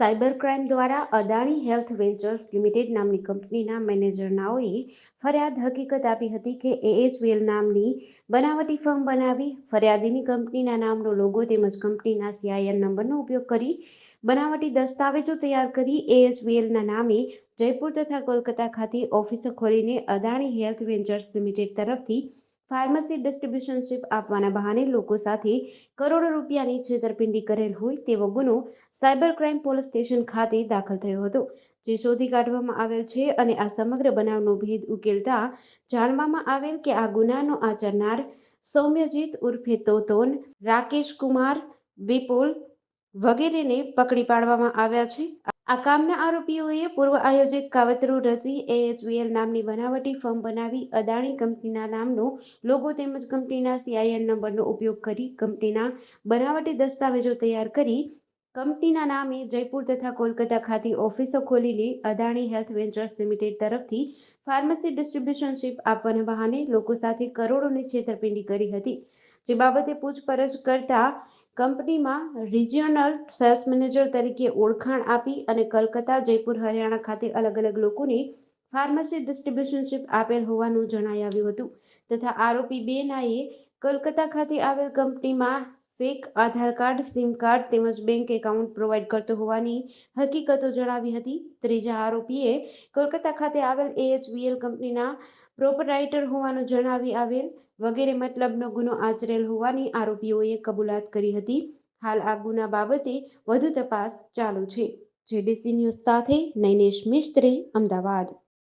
Cyber crime દ્વારા Adani health ventures limited નામની કંપનીના મેનેજરનાઓએ ફરિયાદ હકીકત આપી હતી કે એએચવીએલ નામની બનાવટી ફર્મ બનાવી ફરિયાદીની કંપનીના નામનો લોગો તેમજ કંપનીના સીઆઈએન નંબરનો ઉપયોગ કરી બનાવટી દસ્તાવેજો તૈયાર કરી એએચવીએલના નામે જયપુર તથા કોલકાતા ખાતે ઓફિસો ખોલીને અદાણી હેલ્થ વેન્ચર્સ લિમિટેડ તરફથી ફાર્મસી ડિસ્ટ્રીબ્યુશનશીપ આપવાના બહાને લોકો સાથે કરોડો રૂપિયાની છેતરપિંડી કરેલ હોય તેવો ગુનો સાયબર ક્રાઇમ પોલીસ સ્ટેશન ખાતે દાખલ થયો હતો, જે શોધી કાઢવામાં આવેલ છે અને આ સમગ્ર બનાવનો ભેદ ઉકેલતા જાણવામાં આવેલ કે આ ગુનાનો આચરનાર સૌમ્યજીત ઉર્ફે તોતોન રાકેશ કુમાર વિપુલ વગેરેને પકડી પાડવામાં આવ્યા છે. આ કામના આરોપીઓએ પૂર્વ આયોજિત કાવતરું રચી એએચવીએલ નામની બનાવટી ફર્મ બનાવી અદાણી કંપનીના નામનો લોગો તેમજ કંપનીના સીઆઈએન નંબરનો ઉપયોગ કરી કંપનીના બનાવટી દસ્તાવેજો તૈયાર કરી કંપનીના નામે જયપુર તથા કોલકાતા ખાતે ઓફિસો ખોલીને અદાણી હેલ્થ વેન્ચર્સ લિમિટેડ તરફથી ફાર્મસી ડિસ્ટ્રીબ્યુશનશીપ આપવાના બહાને લોકો સાથે કરોડોની છેતરપિંડી કરી હતી. જે બાબતે પૂછપરછ કરતા કંપનીમાં રિજિયનલ સેલ્સ મેનેજર તરીકે ઓળખાણ આપી અને કલકત્તા, જયપુર, હરિયાણા ખાતે અલગ અલગ લોકોને ફાર્મસી ડિસ્ટ્રીબ્યુશનશીપ આપેલ હોવાનું જણાઈ આવ્યું હતું. તથા આરોપી બે નાએ કલકત્તા ખાતે આવેલ કંપનીમાં fake Aadhaar card SIM card તેમજ બેંક એકાઉન્ટ પ્રોવાઈડ કરતો હોવાની હકીકતો જણાવી હતી. ત્રીજા આરોપીએ કોલકાતા ખાતે આવેલ એએચવીએલ કંપનીના પ્રોપરાઇટર હોવાનું જણાવી આવેલ વગેરે મતલબનો ગુનો આચરેલ હોવાની આરોપીઓએ કબૂલાત કરી હતી. હાલ આ ગુના બાબતે વધુ તપાસ ચાલુ છે. જેડીસી ન્યૂઝ સાથે નૈનેશ મિસ્ત્રી, અમદાવાદ.